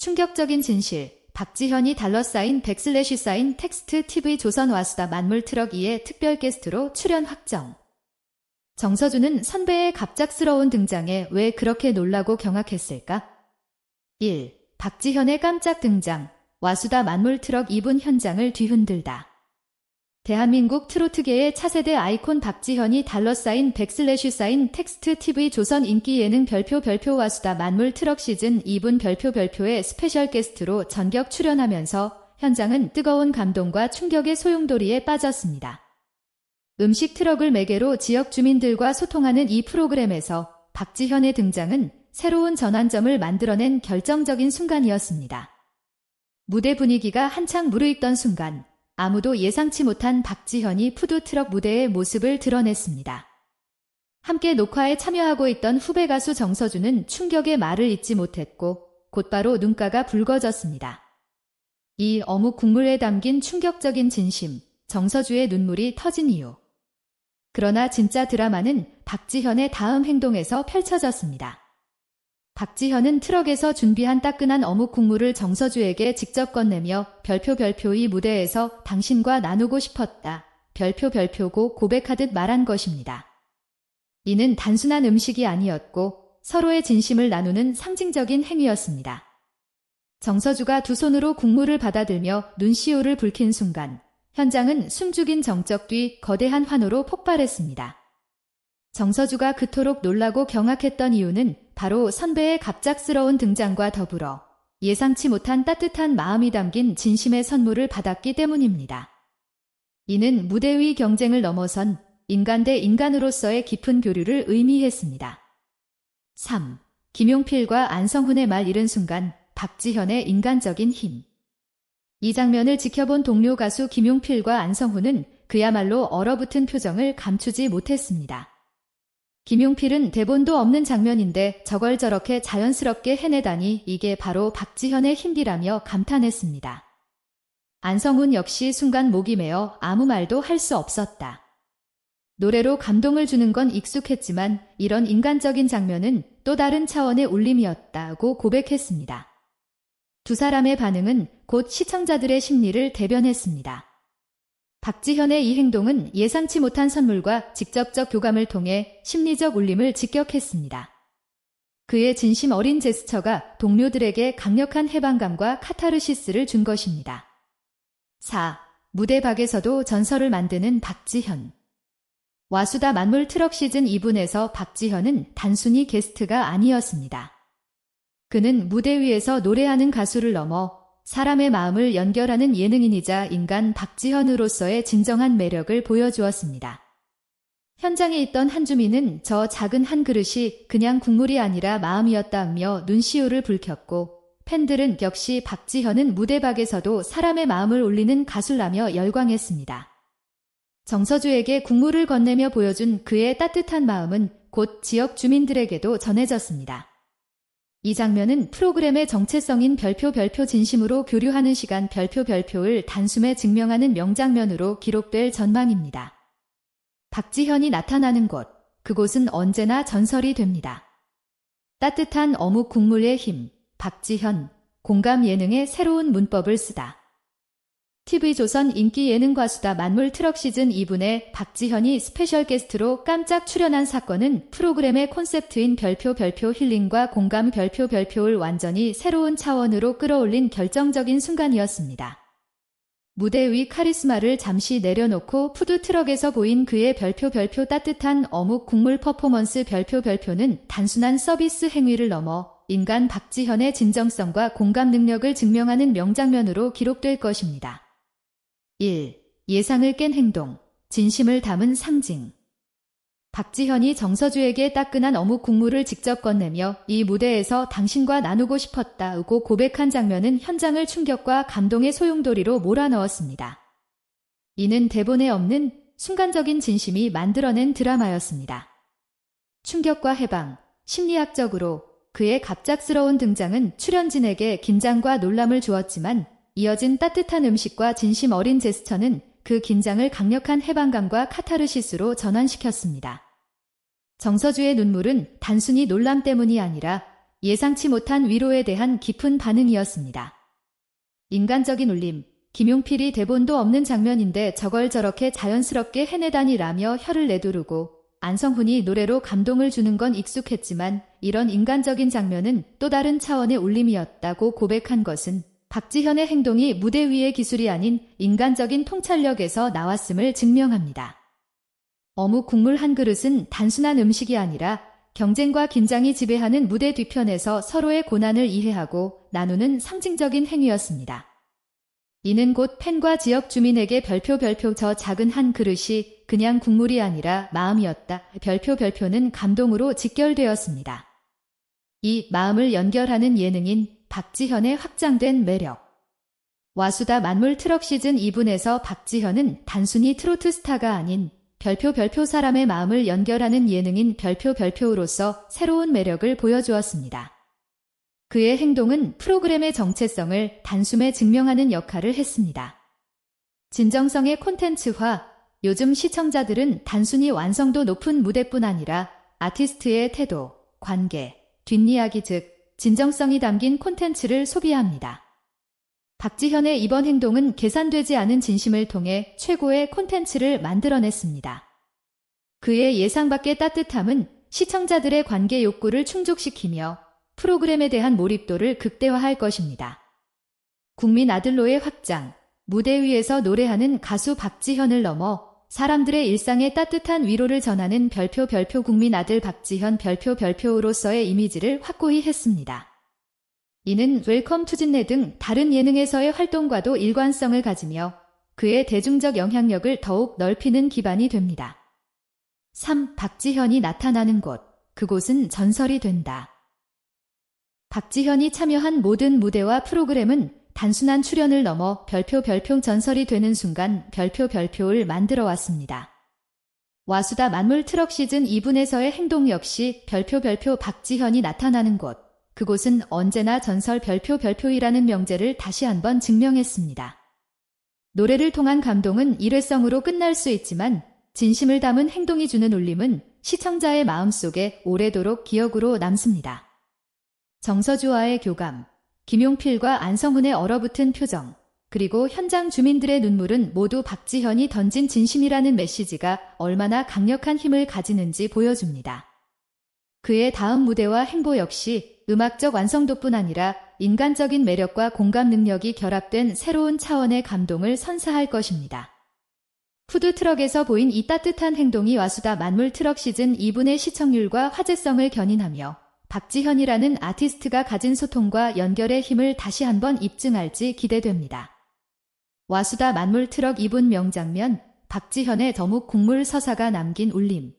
충격적인 진실. 박지현이 달러 사인 백슬래시 사인 텍스트 TV 조선 와수다 만물 트럭 2의 특별 게스트로 출연 확정. 정서주는 선배의 갑작스러운 등장에 왜 그렇게 놀라고 경악했을까? 1. 박지현의 깜짝 등장. 와수다 만물 트럭 2분 현장을 뒤흔들다. 대한민국 트로트계의 차세대 아이콘 박지현이 달러 사인 백슬래시 사인 텍스트 TV 조선 인기 예능 별표 별표 와 수다 만물 트럭 시즌 2분 별표 별표의 스페셜 게스트로 전격 출연하면서 현장은 뜨거운 감동과 충격의 소용돌이에 빠졌습니다. 음식 트럭을 매개로 지역 주민들과 소통하는 이 프로그램에서 박지현의 등장은 새로운 전환점을 만들어낸 결정적인 순간이었습니다. 무대 분위기가 한창 무르익던 순간 아무도 예상치 못한 박지현이 푸드트럭 무대의 모습을 드러냈습니다. 함께 녹화에 참여하고 있던 후배 가수 정서주는 충격의 말을 잇지 못했고 곧바로 눈가가 붉어졌습니다. 이 어묵 국물에 담긴 충격적인 진심, 정서주의 눈물이 터진 이유. 그러나 진짜 드라마는 박지현의 다음 행동에서 펼쳐졌습니다. 박지현은 트럭에서 준비한 따끈한 어묵 국물을 정서주에게 직접 건네며 별표 별표 이 무대에서 당신과 나누고 싶었다. 별표 별표고 고백하듯 말한 것입니다. 이는 단순한 음식이 아니었고 서로의 진심을 나누는 상징적인 행위였습니다. 정서주가 두 손으로 국물을 받아들며 눈시울을 붉힌 순간 현장은 숨죽인 정적 뒤 거대한 환호로 폭발했습니다. 정서주가 그토록 놀라고 경악했던 이유는 바로 선배의 갑작스러운 등장과 더불어 예상치 못한 따뜻한 마음이 담긴 진심의 선물을 받았기 때문입니다. 이는 무대 위 경쟁을 넘어선 인간 대 인간으로서의 깊은 교류를 의미했습니다. 3. 김용필과 안성훈의 말 잃은 순간 박지현의 인간적인 힘. 이 장면을 지켜본 동료 가수 김용필과 안성훈은 그야말로 얼어붙은 표정을 감추지 못했습니다. 김용필은 대본도 없는 장면인데 저걸 저렇게 자연스럽게 해내다니 이게 바로 박지현의 힘이라며 감탄했습니다. 안성훈 역시 순간 목이 메어 아무 말도 할 수 없었다. 노래로 감동을 주는 건 익숙했지만 이런 인간적인 장면은 또 다른 차원의 울림이었다고 고백했습니다. 두 사람의 반응은 곧 시청자들의 심리를 대변했습니다. 박지현의 이 행동은 예상치 못한 선물과 직접적 교감을 통해 심리적 울림을 직격했습니다. 그의 진심 어린 제스처가 동료들에게 강력한 해방감과 카타르시스를 준 것입니다. 4. 무대 밖에서도 전설을 만드는 박지현. 와수다 만물 트럭 시즌 2분에서 박지현은 단순히 게스트가 아니었습니다. 그는 무대 위에서 노래하는 가수를 넘어 사람의 마음을 연결하는 예능인이자 인간 박지현으로서의 진정한 매력을 보여주었습니다. 현장에 있던 한주민은 저 작은 한 그릇이 그냥 국물이 아니라 마음이었다며 눈시울을 붉혔고 팬들은 역시 박지현은 무대박에서도 사람의 마음을 울리는 가수라며 열광했습니다. 정서주에게 국물을 건네며 보여준 그의 따뜻한 마음은 곧 지역 주민들에게도 전해졌습니다. 이 장면은 프로그램의 정체성인 별표 별표 진심으로 교류하는 시간 별표 별표를 단숨에 증명하는 명장면으로 기록될 전망입니다. 박지현이 나타나는 곳, 그곳은 언제나 전설이 됩니다. 따뜻한 어묵 국물의 힘, 박지현, 공감 예능의 새로운 문법을 쓰다. TV조선 인기 예능 과수다 만물 트럭 시즌 2분에 박지현이 스페셜 게스트로 깜짝 출연한 사건은 프로그램의 콘셉트인 별표 별표 힐링과 공감 별표 별표를 완전히 새로운 차원으로 끌어올린 결정적인 순간이었습니다. 무대 위 카리스마를 잠시 내려놓고 푸드 트럭에서 보인 그의 별표 별표 따뜻한 어묵 국물 퍼포먼스 별표 별표는 단순한 서비스 행위를 넘어 인간 박지현의 진정성과 공감 능력을 증명하는 명장면으로 기록될 것입니다. 1. 예상을 깬 행동, 진심을 담은 상징. 박지현이 정서주에게 따끈한 어묵 국물을 직접 건네며 이 무대에서 당신과 나누고 싶었다고 고백한 장면은 현장을 충격과 감동의 소용돌이로 몰아넣었습니다. 이는 대본에 없는 순간적인 진심이 만들어낸 드라마였습니다. 충격과 해방, 심리학적으로 그의 갑작스러운 등장은 출연진에게 긴장과 놀람을 주었지만 이어진 따뜻한 음식과 진심 어린 제스처는 그 긴장을 강력한 해방감과 카타르시스로 전환시켰습니다. 정서주의 눈물은 단순히 놀람 때문이 아니라 예상치 못한 위로에 대한 깊은 반응이었습니다. 인간적인 울림, 김용필이 대본도 없는 장면인데 저걸 저렇게 자연스럽게 해내다니라며 혀를 내두르고 안성훈이 노래로 감동을 주는 건 익숙했지만 이런 인간적인 장면은 또 다른 차원의 울림이었다고 고백한 것은 박지현의 행동이 무대 위의 기술이 아닌 인간적인 통찰력에서 나왔음을 증명합니다. 어묵 국물 한 그릇은 단순한 음식이 아니라 경쟁과 긴장이 지배하는 무대 뒤편에서 서로의 고난을 이해하고 나누는 상징적인 행위였습니다. 이는 곧 팬과 지역 주민에게 별표 별표 저 작은 한 그릇이 그냥 국물이 아니라 마음이었다. 별표 별표는 감동으로 직결되었습니다. 이 마음을 연결하는 예능인 박지현의 확장된 매력. 와수다 만물 트럭 시즌 2분에서 박지현은 단순히 트로트 스타가 아닌 별표 별표 사람의 마음을 연결하는 예능인 별표 별표로서 새로운 매력을 보여주었습니다. 그의 행동은 프로그램의 정체성을 단숨에 증명하는 역할을 했습니다. 진정성의 콘텐츠화, 요즘 시청자들은 단순히 완성도 높은 무대뿐 아니라 아티스트의 태도, 관계, 뒷이야기 즉 진정성이 담긴 콘텐츠를 소비합니다. 박지현의 이번 행동은 계산되지 않은 진심을 통해 최고의 콘텐츠를 만들어냈습니다. 그의 예상 밖의 따뜻함은 시청자들의 관계 욕구를 충족시키며 프로그램에 대한 몰입도를 극대화할 것입니다. 국민 아들로의 확장, 무대 위에서 노래하는 가수 박지현을 넘어 사람들의 일상에 따뜻한 위로를 전하는 별표 별표 국민 아들 박지현 별표 별표로서의 이미지를 확고히 했습니다. 이는 웰컴 투진내 등 다른 예능에서의 활동과도 일관성을 가지며 그의 대중적 영향력을 더욱 넓히는 기반이 됩니다. 3. 박지현이 나타나는 곳. 그곳은 전설이 된다. 박지현이 참여한 모든 무대와 프로그램은 단순한 출연을 넘어 별표 별표 전설이 되는 순간 별표 별표를 만들어 왔습니다. 와수다 만물 트럭 시즌 2분에서의 행동 역시 별표 별표 박지현이 나타나는 곳. 그곳은 언제나 전설 별표 별표이라는 명제를 다시 한번 증명했습니다. 노래를 통한 감동은 일회성으로 끝날 수 있지만 진심을 담은 행동이 주는 울림은 시청자의 마음속에 오래도록 기억으로 남습니다. 정서주와의 교감, 김용필과 안성훈의 얼어붙은 표정, 그리고 현장 주민들의 눈물은 모두 박지현이 던진 진심이라는 메시지가 얼마나 강력한 힘을 가지는지 보여줍니다. 그의 다음 무대와 행보 역시 음악적 완성도뿐 아니라 인간적인 매력과 공감 능력이 결합된 새로운 차원의 감동을 선사할 것입니다. 푸드트럭에서 보인 이 따뜻한 행동이 와수다 만물 트럭 시즌 2분의 시청률과 화제성을 견인하며 박지현이라는 아티스트가 가진 소통과 연결의 힘을 다시 한번 입증할지 기대됩니다. 와수다 만물 트럭 2분 명장면, 박지현의 더묵 국물 서사가 남긴 울림.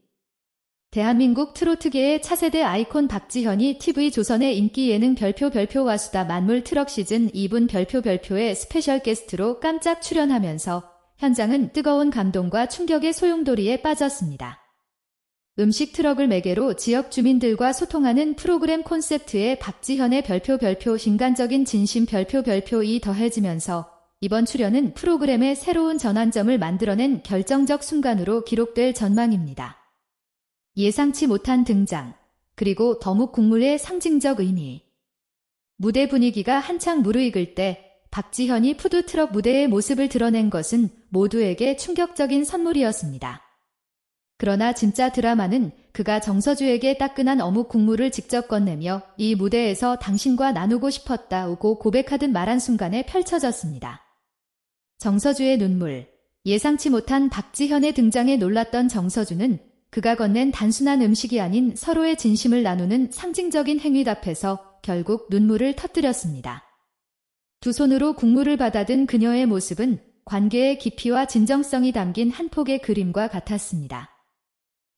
대한민국 트로트계의 차세대 아이콘 박지현이 TV조선의 인기 예능 별표 별표 와수다 만물 트럭 시즌 2분 별표 별표의 스페셜 게스트로 깜짝 출연하면서 현장은 뜨거운 감동과 충격의 소용돌이에 빠졌습니다. 음식 트럭을 매개로 지역 주민들과 소통하는 프로그램 콘셉트에 박지현의 별표 별표 인간적인 진심 별표 별표이 더해지면서 이번 출연은 프로그램의 새로운 전환점을 만들어낸 결정적 순간으로 기록될 전망입니다. 예상치 못한 등장, 그리고 더묵 국물의 상징적 의미. 무대 분위기가 한창 무르익을 때 박지현이 푸드트럭 무대의 모습을 드러낸 것은 모두에게 충격적인 선물이었습니다. 그러나 진짜 드라마는 그가 정서주에게 따끈한 어묵 국물을 직접 건네며 이 무대에서 당신과 나누고 싶었다고 고백하듯 말한 순간에 펼쳐졌습니다. 정서주의 눈물, 예상치 못한 박지현의 등장에 놀랐던 정서주는 그가 건넨 단순한 음식이 아닌 서로의 진심을 나누는 상징적인 행위답해서 결국 눈물을 터뜨렸습니다. 두 손으로 국물을 받아든 그녀의 모습은 관계의 깊이와 진정성이 담긴 한 폭의 그림과 같았습니다.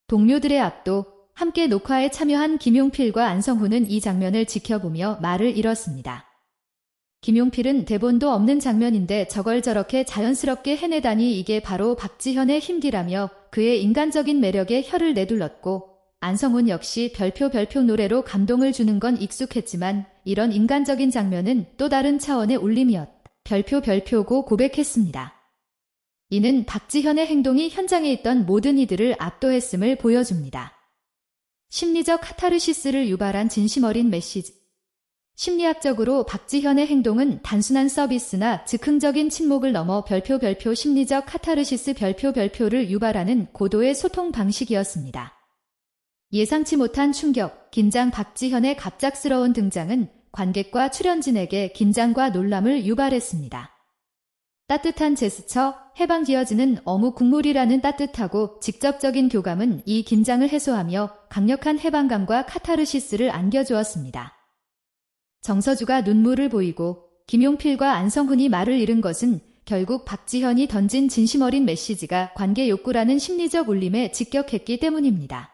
동료들의 압도, 함께 녹화에 참여한 김용필과 안성훈은 이 장면을 지켜보며 말을 잃었습니다. 김용필은 대본도 없는 장면인데 저걸 저렇게 자연스럽게 해내다니 이게 바로 박지현의 힘기라며 그의 인간적인 매력에 혀를 내둘렀고 안성훈 역시 별표 별표 노래로 감동을 주는 건 익숙했지만 이런 인간적인 장면은 또 다른 차원의 울림이었다. 별표 별표고 고백했습니다. 이는 박지현의 행동이 현장에 있던 모든 이들을 압도했음을 보여줍니다. 심리적 카타르시스를 유발한 진심 어린 메시지. 심리학적으로 박지현의 행동은 단순한 서비스나 즉흥적인 침묵을 넘어 별표 별표 심리적 카타르시스 별표 별표를 유발하는 고도의 소통 방식이었습니다. 예상치 못한 충격, 긴장 박지현의 갑작스러운 등장은 관객과 출연진에게 긴장과 놀람을 유발했습니다. 따뜻한 제스처, 해방 기어지는 어묵 국물이라는 따뜻하고 직접적인 교감은 이 긴장을 해소하며 강력한 해방감과 카타르시스를 안겨주었습니다. 정서주가 눈물을 보이고 김용필과 안성훈이 말을 잃은 것은 결국 박지현이 던진 진심 어린 메시지가 관계 욕구라는 심리적 울림에 직격했기 때문입니다.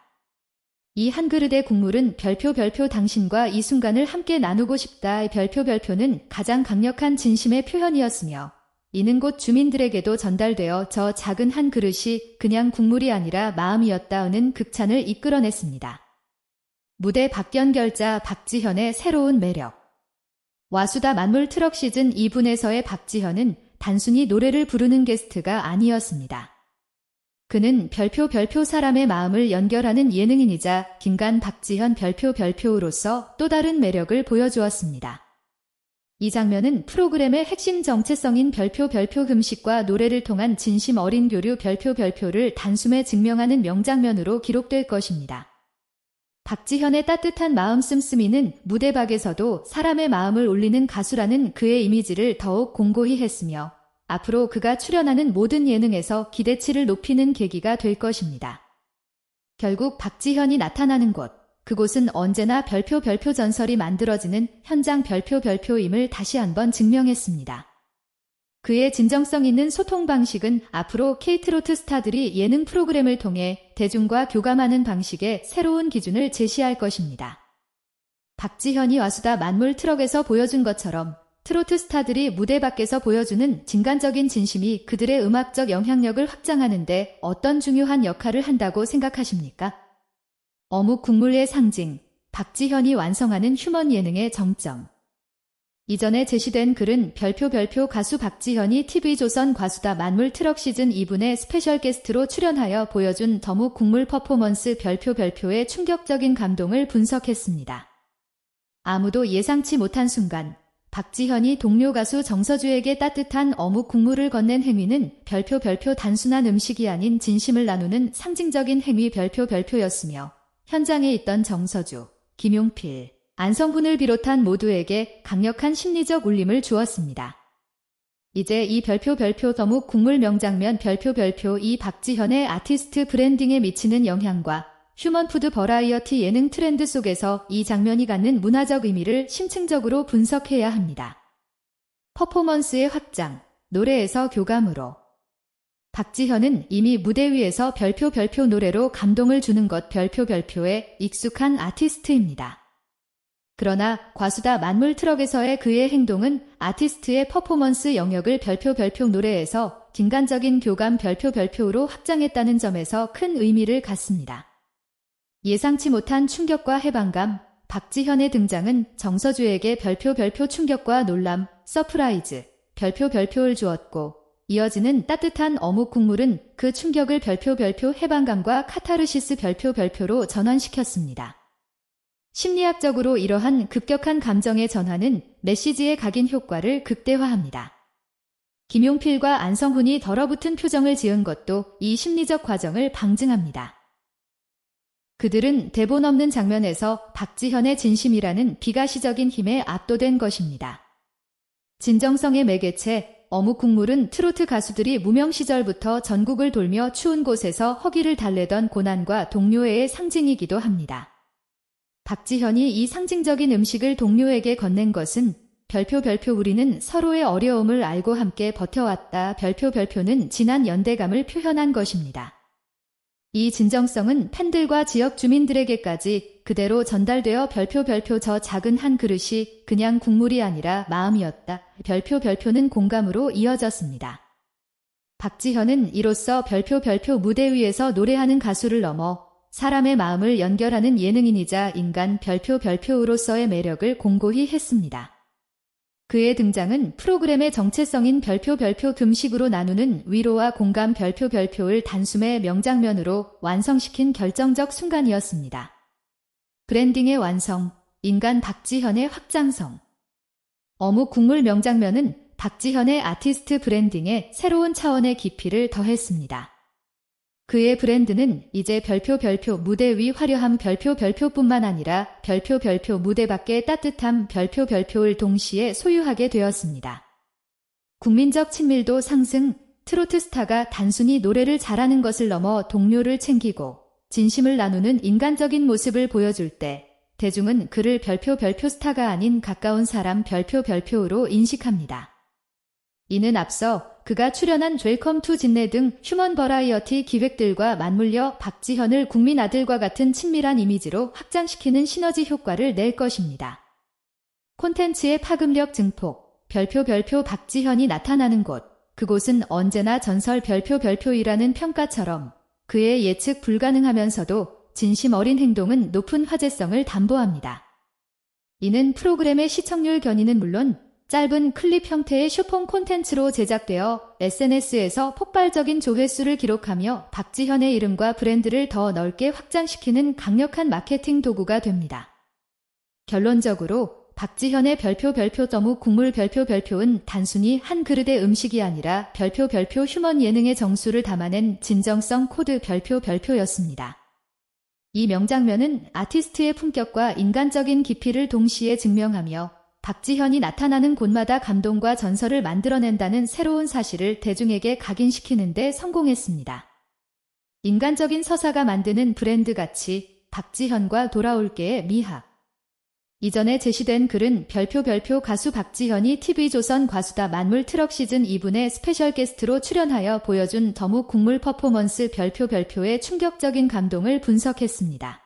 이 한 그릇의 국물은 별표 별표 당신과 이 순간을 함께 나누고 싶다의 별표 별표는 가장 강력한 진심의 표현이었으며 이는 곧 주민들에게도 전달되어 저 작은 한 그릇이 그냥 국물이 아니라 마음이었다는 극찬을 이끌어냈습니다. 무대 박연결자 박지현의 새로운 매력 와수다 만물 트럭 시즌 2분에서의 박지현은 단순히 노래를 부르는 게스트가 아니었습니다. 그는 별표 별표 사람의 마음을 연결하는 예능인이자 김간 박지현 별표 별표로서 또 다른 매력을 보여주었습니다. 이 장면은 프로그램의 핵심 정체성인 별표 별표 흠식과 노래를 통한 진심 어린 교류 별표 별표를 단숨에 증명하는 명장면으로 기록될 것입니다. 박지현의 따뜻한 마음 씀씀이는 무대박에서도 사람의 마음을 울리는 가수라는 그의 이미지를 더욱 공고히 했으며 앞으로 그가 출연하는 모든 예능에서 기대치를 높이는 계기가 될 것입니다. 결국 박지현이 나타나는 곳, 그곳은 언제나 별표 별표 전설이 만들어지는 현장 별표 별표임을 다시 한번 증명했습니다. 그의 진정성 있는 소통 방식은 앞으로 케이트로트 스타들이 예능 프로그램을 통해 대중과 교감하는 방식의 새로운 기준을 제시할 것입니다. 박지현이 와수다 만물 트럭에서 보여준 것처럼 트로트 스타들이 무대 밖에서 보여주는 진간적인 진심이 그들의 음악적 영향력을 확장하는데 어떤 중요한 역할을 한다고 생각하십니까? 어묵 국물의 상징, 박지현이 완성하는 휴먼 예능의 정점. 이전에 제시된 글은 별표 별표 가수 박지현이 TV조선 과수다 만물 트럭 시즌 2분의 스페셜 게스트로 출연하여 보여준 더묵 국물 퍼포먼스 별표 별표의 충격적인 감동을 분석했습니다. 아무도 예상치 못한 순간 박지현이 동료 가수 정서주에게 따뜻한 어묵 국물을 건넨 행위는 별표 별표 단순한 음식이 아닌 진심을 나누는 상징적인 행위 별표 별표였으며 현장에 있던 정서주, 김용필, 안성훈을 비롯한 모두에게 강력한 심리적 울림을 주었습니다. 이제 이 별표 별표 더묵 국물 명장면 별표 별표 이 박지현의 아티스트 브랜딩에 미치는 영향과 휴먼푸드 버라이어티 예능 트렌드 속에서 이 장면이 갖는 문화적 의미를 심층적으로 분석해야 합니다. 퍼포먼스의 확장, 노래에서 교감으로 박지현은 이미 무대 위에서 별표 별표 노래로 감동을 주는 것 별표 별표에 익숙한 아티스트입니다. 그러나 과수다 만물 트럭에서의 그의 행동은 아티스트의 퍼포먼스 영역을 별표 별표 노래에서 긴간적인 교감 별표 별표로 확장했다는 점에서 큰 의미를 갖습니다. 예상치 못한 충격과 해방감, 박지현의 등장은 정서주에게 별표 별표 충격과 놀람, 서프라이즈, 별표 별표를 주었고 이어지는 따뜻한 어묵 국물은 그 충격을 별표 별표 해방감과 카타르시스 별표 별표로 전환시켰습니다. 심리학적으로 이러한 급격한 감정의 전환은 메시지의 각인 효과를 극대화합니다. 김용필과 안성훈이 덜어붙은 표정을 지은 것도 이 심리적 과정을 방증합니다. 그들은 대본 없는 장면에서 박지현의 진심이라는 비가시적인 힘에 압도된 것입니다. 진정성의 매개체, 어묵 국물은 트로트 가수들이 무명 시절부터 전국을 돌며 추운 곳에서 허기를 달래던 고난과 동료애의 상징이기도 합니다. 박지현이 이 상징적인 음식을 동료에게 건넨 것은 별표 별표 우리는 서로의 어려움을 알고 함께 버텨왔다. 별표 별표는 진한 연대감을 표현한 것입니다. 이 진정성은 팬들과 지역 주민들에게까지 그대로 전달되어 별표 별표 저 작은 한 그릇이 그냥 국물이 아니라 마음이었다. 별표 별표는 공감으로 이어졌습니다. 박지현은 이로써 별표 별표 무대 위에서 노래하는 가수를 넘어 사람의 마음을 연결하는 예능인이자 인간 별표 별표로서의 매력을 공고히 했습니다. 그의 등장은 프로그램의 정체성인 별표 별표 금식으로 나누는 위로와 공감 별표 별표를 단숨에 명장면으로 완성시킨 결정적 순간이었습니다. 브랜딩의 완성, 인간 박지현의 확장성. 어묵 국물 명장면은 박지현의 아티스트 브랜딩에 새로운 차원의 깊이를 더했습니다. 그의 브랜드는 이제 별표 별표 무대 위 화려함 별표 별표뿐만 아니라 별표 별표 무대 밖의 따뜻함 별표 별표를 동시에 소유하게 되었습니다. 국민적 친밀도 상승, 트로트 스타가 단순히 노래를 잘하는 것을 넘어 동료를 챙기고 진심을 나누는 인간적인 모습을 보여줄 때 대중은 그를 별표 별표 스타가 아닌 가까운 사람 별표 별표로 인식합니다. 이는 앞서 그가 출연한 웰컴 투 진내 등 휴먼 버라이어티 기획들과 맞물려 박지현을 국민 아들과 같은 친밀한 이미지로 확장시키는 시너지 효과를 낼 것입니다. 콘텐츠의 파급력 증폭, 별표 별표 박지현이 나타나는 곳, 그곳은 언제나 전설 별표 별표이라는 평가처럼 그의 예측 불가능하면서도 진심 어린 행동은 높은 화제성을 담보합니다. 이는 프로그램의 시청률 견인은 물론 짧은 클립 형태의 쇼폼 콘텐츠로 제작되어 SNS에서 폭발적인 조회수를 기록하며 박지현의 이름과 브랜드를 더 넓게 확장시키는 강력한 마케팅 도구가 됩니다. 결론적으로 박지현의 별표 별표 더무 국물 별표 별표는 단순히 한 그릇의 음식이 아니라 별표 별표 휴먼 예능의 정수를 담아낸 진정성 코드 별표 별표였습니다. 이 명장면은 아티스트의 품격과 인간적인 깊이를 동시에 증명하며 박지현이 나타나는 곳마다 감동과 전설을 만들어낸다는 새로운 사실을 대중에게 각인시키는데 성공했습니다. 인간적인 서사가 만드는 브랜드 가치, 박지현과 돌아올게의 미학. 이전에 제시된 글은 별표 별표 가수 박지현이 TV조선 과수다 만물 트럭 시즌 2분의 스페셜 게스트로 출연하여 보여준 더욱 국물 퍼포먼스 별표 별표의 충격적인 감동을 분석했습니다.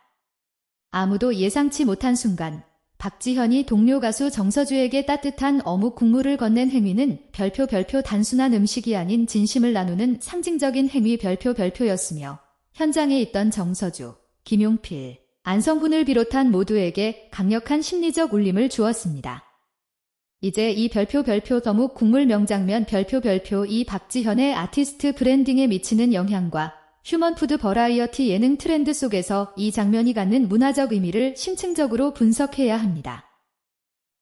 아무도 예상치 못한 순간 박지현이 동료 가수 정서주에게 따뜻한 어묵 국물을 건넨 행위는 별표 별표 단순한 음식이 아닌 진심을 나누는 상징적인 행위 별표 별표였으며 현장에 있던 정서주, 김용필, 안성훈을 비롯한 모두에게 강력한 심리적 울림을 주었습니다. 이제 이 별표 별표 더욱 국물 명장면 별표 별표 이 박지현의 아티스트 브랜딩에 미치는 영향과 휴먼푸드 버라이어티 예능 트렌드 속에서 이 장면이 갖는 문화적 의미를 심층적으로 분석해야 합니다.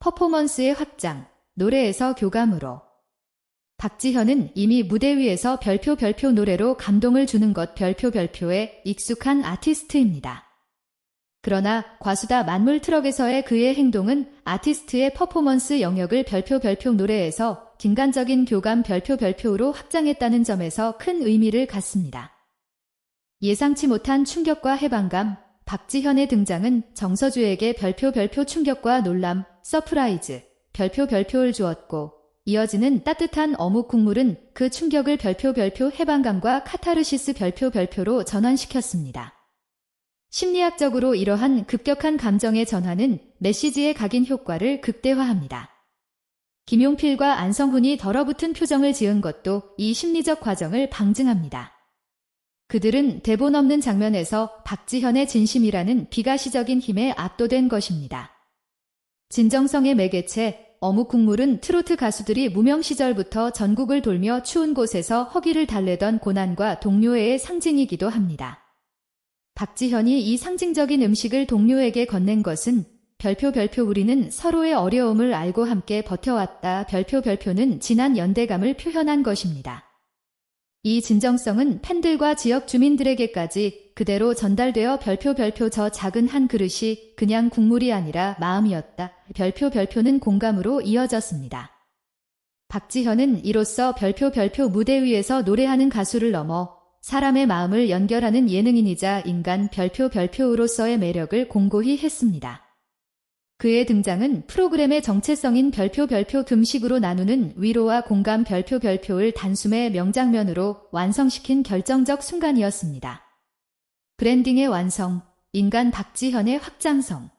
퍼포먼스의 확장, 노래에서 교감으로 박지현은 이미 무대 위에서 별표 별표 노래로 감동을 주는 것 별표 별표에 익숙한 아티스트입니다. 그러나 과수다 만물 트럭에서의 그의 행동은 아티스트의 퍼포먼스 영역을 별표 별표 노래에서 긴간적인 교감 별표 별표로 확장했다는 점에서 큰 의미를 갖습니다. 예상치 못한 충격과 해방감, 박지현의 등장은 정서주에게 별표 별표 충격과 놀람, 서프라이즈, 별표 별표를 주었고 이어지는 따뜻한 어묵 국물은 그 충격을 별표 별표 해방감과 카타르시스 별표 별표로 전환시켰습니다. 심리학적으로 이러한 급격한 감정의 전환은 메시지의 각인 효과를 극대화합니다. 김용필과 안성훈이 더러붙은 표정을 지은 것도 이 심리적 과정을 방증합니다. 그들은 대본 없는 장면에서 박지현의 진심이라는 비가시적인 힘에 압도된 것입니다. 진정성의 매개체, 어묵 국물은 트로트 가수들이 무명 시절부터 전국을 돌며 추운 곳에서 허기를 달래던 고난과 동료애의 상징이기도 합니다. 박지현이 이 상징적인 음식을 동료에게 건넨 것은 별표 별표 우리는 서로의 어려움을 알고 함께 버텨왔다. 별표 별표는 지난 연대감을 표현한 것입니다. 이 진정성은 팬들과 지역 주민들에게까지 그대로 전달되어 별표 별표 저 작은 한 그릇이 그냥 국물이 아니라 마음이었다. 별표 별표는 공감으로 이어졌습니다. 박지현은 이로써 별표 별표 무대 위에서 노래하는 가수를 넘어 사람의 마음을 연결하는 예능인이자 인간 별표 별표로서의 매력을 공고히 했습니다. 그의 등장은 프로그램의 정체성인 별표 별표 금식으로 나누는 위로와 공감 별표 별표를 단숨에 명장면으로 완성시킨 결정적 순간이었습니다. 브랜딩의 완성, 인간 박지현의 확장성.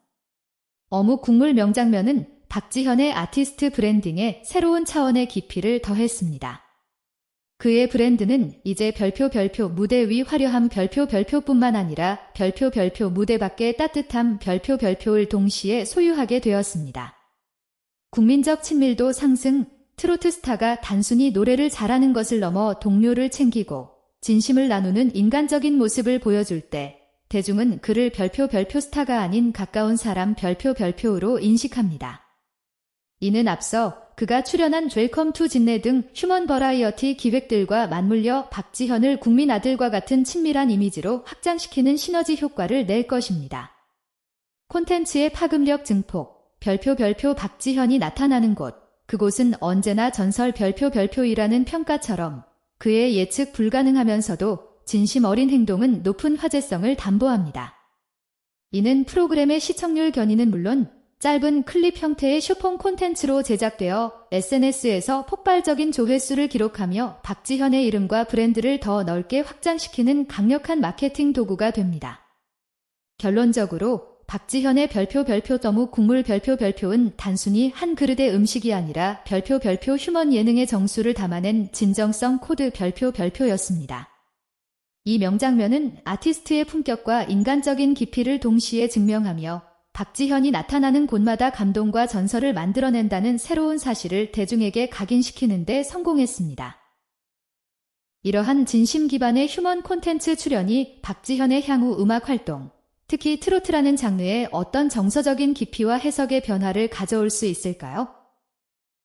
어묵 국물 명장면은 박지현의 아티스트 브랜딩에 새로운 차원의 깊이를 더했습니다. 그의 브랜드는 이제 별표 별표 무대 위 화려함 별표 별표뿐만 아니라 별표 별표 무대 밖의 따뜻함 별표 별표를 동시에 소유하게 되었습니다. 국민적 친밀도 상승, 트로트 스타가 단순히 노래를 잘하는 것을 넘어 동료를 챙기고 진심을 나누는 인간적인 모습을 보여줄 때 대중은 그를 별표 별표 스타가 아닌 가까운 사람 별표 별표로 인식합니다. 이는 앞서 그가 출연한 웰컴 투 진내 등 휴먼 버라이어티 기획들과 맞물려 박지현을 국민 아들과 같은 친밀한 이미지로 확장시키는 시너지 효과를 낼 것입니다. 콘텐츠의 파급력 증폭, 별표 별표 박지현이 나타나는 곳, 그곳은 언제나 전설 별표 별표이라는 평가처럼 그의 예측 불가능하면서도 진심 어린 행동은 높은 화제성을 담보합니다. 이는 프로그램의 시청률 견인은 물론 짧은 클립 형태의 쇼폼 콘텐츠로 제작되어 SNS에서 폭발적인 조회수를 기록하며 박지현의 이름과 브랜드를 더 넓게 확장시키는 강력한 마케팅 도구가 됩니다. 결론적으로 박지현의 별표 별표 더무 국물 별표 별표는 단순히 한 그릇의 음식이 아니라 별표 별표 휴먼 예능의 정수를 담아낸 진정성 코드 별표 별표였습니다. 이 명장면은 아티스트의 품격과 인간적인 깊이를 동시에 증명하며 박지현이 나타나는 곳마다 감동과 전설을 만들어낸다는 새로운 사실을 대중에게 각인시키는데 성공했습니다. 이러한 진심 기반의 휴먼 콘텐츠 출연이 박지현의 향후 음악 활동, 특히 트로트라는 장르에 어떤 정서적인 깊이와 해석의 변화를 가져올 수 있을까요?